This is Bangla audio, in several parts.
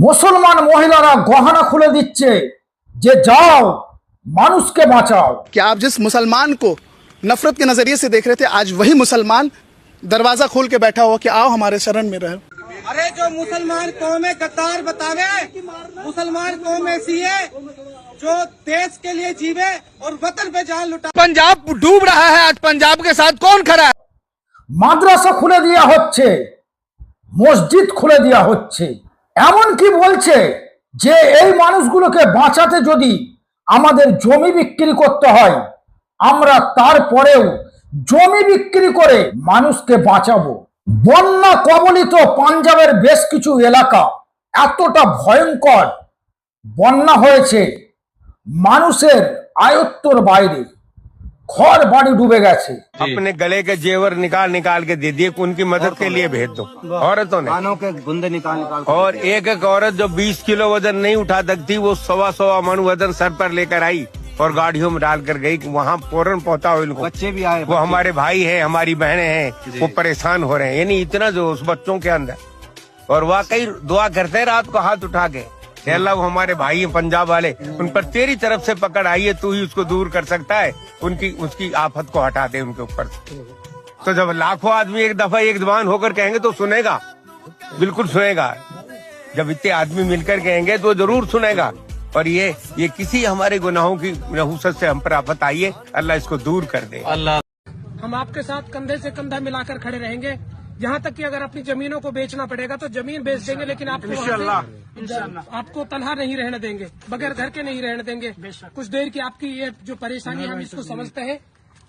মুসলমান মহিলারা গহনা খুলে দিচ্ছে যে যাও মানুষকে বাঁচাও कि आप जिस मुसलमान को नफरत के नजरिए से देख रहे थे आज वही मुसलमान दरवाजा खोल के बैठा हुआ कि आओ हमारे शरण में रहो अरे जो मुसलमान कौम है कतार बतावे मुसलमान कौम ऐसी है जो देश के लिए जीवे और वतन पे जान लुटा पंजाब डूब रहा है आज पंजाब के साथ कौन खड़ा है মাদ্রাসা খুলে দেওয়া হচ্ছে মসজিদ খুলে দেওয়া হচ্ছে এমন কি বলছে যে এই মানুষগুলোকে বাঁচাতে যদি আমাদের জমি বিক্রি করতে হয়, আমরা তারপরেও জমি বিক্রি করে মানুষকে বাঁচাবো। বন্যা কবলিত পাঞ্জাবের বেশ কিছু এলাকা এতটা ভয়ঙ্কর বন্যা হয়েছে মানুষের আয়ত্তর বাইরে। खोर बॉडी डूबे गए। अपने गले के जेवर निकाल निकाल के दे दिए उनकी मदद के लिए भेज दो। औरतों ने। कानों के गुंदे निकाल निकाल और एक एक औरत जो 20 किलो वज़न नहीं उठा सकती वो सवा सवा मन वज़न सर पर लेकर आई और गाड़ियों में डाल कर गई वहाँ फ़ौरन पहुँचा हो इनको। बच्चे भी आए वो हमारे भाई है हमारी बहने हैं वो परेशान हो रहे हैं। यानी इतना जो उस बच्चों के अंदर। और वाकई दुआ करते रात को हाथ उठा के। अल्लाह वो हमारे भाई हैं पंजाब वाले। उन पर तेरी तरफ़ से पकड़ आई है तू ही उसको दूर कर सकता है। उनकी उसकी आफत को हटा दे उनके ऊपर। तो जब लाखों आदमी एक दफ़ा एक जबान होकर कहेंगे तो सुनेगा। बिल्कुल सुनेगा। जब इतने आदमी मिलकर कहेंगे तो ज़रूर सुनेगा। और ये ये किसी हमारे गुनाहों की नहुसत से हम पर आफत आई है अल्लाह इसको दूर कर दे। अल्लाह। हम आपके साथ कंधे से कंधा मिलाकर खड़े रहेंगे। यहाँ तक कि अगर अपनी जमीनों को बेचना पड़ेगा तो ज़मीन बेच देंगे लेकिन आपको आपको तनहा नहीं रहने देंगे बगैर घर के नहीं रहने देंगे। कुछ देर की आपकी ये जो परेशानी है हम इसको समझते हैं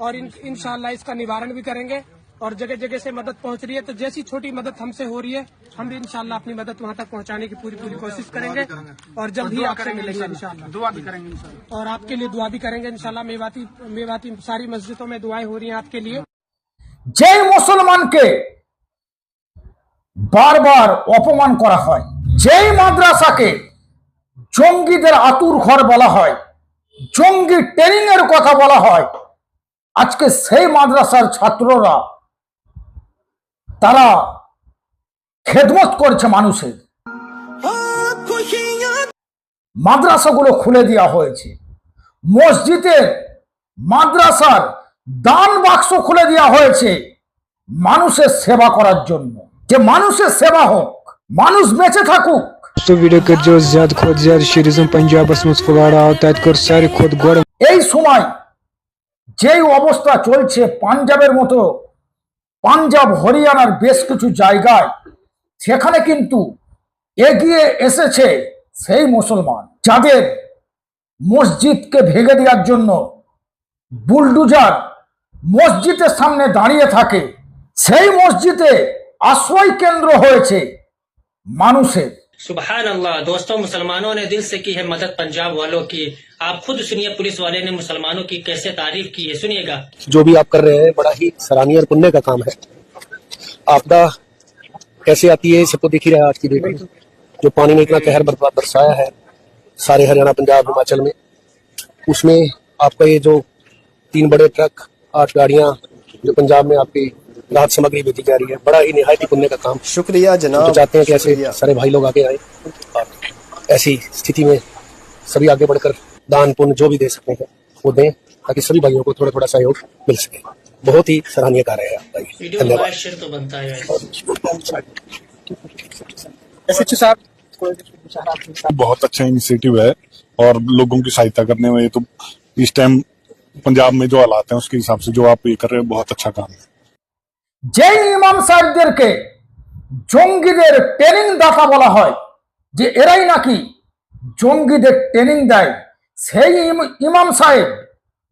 और इनशाला इसका निवारण भी करेंगे और जगह जगह से मदद पहुँच रही है। तो जैसी छोटी मदद हमसे हो रही है हम भी इनशाला अपनी मदद वहाँ तक पहुँचाने की पूरी पूरी कोशिश करेंगे और जल्द ही आपसे मिलेंगे दुआ भी करेंगे और आपके लिए दुआ भी करेंगे इनशाला मेवाती मेवाती सारी मस्जिदों में दुआएँ हो रही हैं आपके लिए। जय मुसलमान के বারবার অপমান করা হয়। যেই মাদ্রাসাকে জঙ্গিদের আতুর ঘর বলা হয়, জঙ্গি ট্রেনিং কথা বলা হয়, আজকে সেই মাদ্রাসার ছাত্ররা তারা খেদমত করছে মানুষের। মাদ্রাসাগুলো খুলে দেওয়া হয়েছে। মসজিদের মাদ্রাসার দান বাক্স খুলে দেওয়া হয়েছে মানুষের সেবা করার জন্য। যে মানুষের সেবা হোক মানুষ বেঁচে থাকুক तो वीडियो कर जो ज्यादा खुद ज्यादा शरीजम पंजाबस मज फुगाड़ा आता है कर सारे खुद गोड़ এই সময় যেই অবস্থা চলছে পাঞ্জাবের মতো পাঞ্জাব হরিয়ানার বেশ কিছু জায়গায় সেখানে কিন্তু এগিয়ে এসেছে সেই মুসলমান যাদের মসজিদকে ভেঙে দেওয়ার জন্য বুলডুজার মসজিদের সামনে দাঁড়িয়ে থাকে সেই মসজিদে आश्रय केंद्र हो मानुषे सुबहान अल्लाह दोस्तों मुसलमानों ने दिल से की है मदद पंजाब वालों की। आप खुद सुनिए पुलिस वाले ने मुसलमानों की कैसे तारीफ़ की है सुनिएगा। जो भी आप कर रहे हैं बड़ा ही सराहनीय और पुण्य का काम है। आपदा कैसे आती है सबको देख ही रहा है आज की डेट में। जो पानी ने इतना कहर बर्बाद बरसाया है सारे हरियाणा पंजाब हिमाचल में उसमें आपका ये जो तीन बड़े ट्रक आठ गाड़ियाँ जो पंजाब में आपकी राहत सामग्री भेजी जा रही है। बड़ा ही निहायती पुण्य का काम। शुक्रिया तो जनाब। चाहते हैं कि ऐसे सारे भाई लोग आगे आए ऐसी स्थिति में सभी आगे बढ़कर दान पुण्य जो भी दे सकते हैं वो दें ताकि सभी भाइयों को थोड़ा थोड़ा सहयोग मिल सके। बहुत ही सराहनीय कार्य है आपका धन्यवाद। तो बनता है। बहुत अच्छा इनिशिएटिव है और लोगों की सहायता करने में ये तो इस टाइम पंजाब में जो हालात है उसके हिसाब से जो आप ये कर रहे हो बहुत अच्छा काम है। যেই ইমাম সাহেবদেরকে জঙ্গিদের ট্রেনিং দাতা বলা হয়, যে এরাই নাকি জঙ্গিদের ট্রেনিং দেয়, সেই ইম- ইমাম সাহেব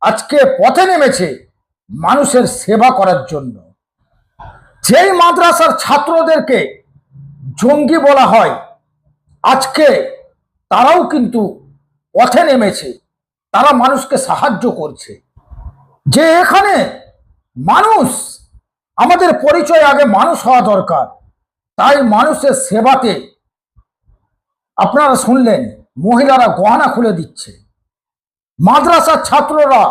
আজকে পথে নেমেছে মানুষের সেবা করার জন্য। যেই মাদ্রাসার ছাত্রদেরকে জঙ্গি বলা হয়, আজকে তারাও কিন্তু পথে নেমেছে, তারা মানুষকে সাহায্য করছে। যে এখানে মানুষ আমাদের পরিচয় আগে মানুষ হওয়া দরকার। তাই মানুষের সেবাতে আপনারা শুনলেন, মহিলারা গহনা খুলে দিচ্ছে। মাদ্রাসার ছাত্ররা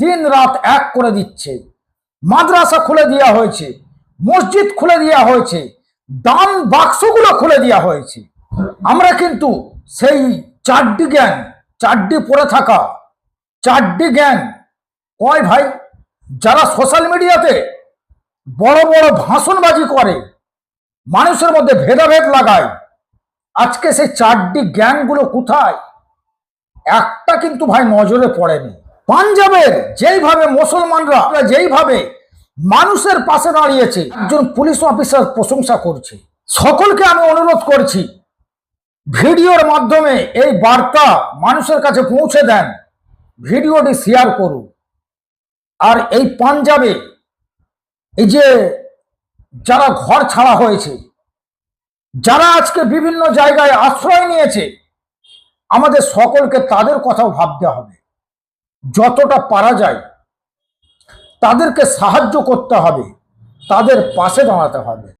দিন রাত এক করে দিচ্ছে। মাদ্রাসা খুলে দেওয়া হয়েছে, মসজিদ খুলে দেওয়া হয়েছে, দান বাক্সগুলো খুলে দেওয়া হয়েছে। আমরা কিন্তু সেই চারটি জ্ঞান, চারটি পড়ে থাকা, চারটি জ্ঞান কয় ভাই? যারা সোশ্যাল মিডিয়াতে বড় বড় ভাষণবাজি করে, মানুষের মধ্যে ভেদাভেদ লাগায়। আজকে সেই চারটি জ্ঞানগুলো কোথায়? একটা কিন্তু ভাই নজরে পড়েনি। পাঞ্জাবের যেইভাবে মুসলমানরা যেইভাবে মানুষের পাশে দাঁড়িয়েছে, একজন পুলিশ অফিসার প্রশংসা করছে। সকলকে আমি অনুরোধ করছি, ভিডিওর মাধ্যমে এই বার্তা মানুষের কাছে পৌঁছে দেন, ভিডিওটি শেয়ার করুন। আর এই পাঞ্জাবে এই যে যারা ঘর ছাড়া হয়েছে, যারা আজকে বিভিন্ন জায়গায় আশ্রয় নিয়েছে, আমাদের সকলকে তাদের কথাও ভাবতে হবে। যতটা পারা যায়, তাদেরকে সাহায্য করতে হবে, তাদের পাশে দাঁড়াতে হবে।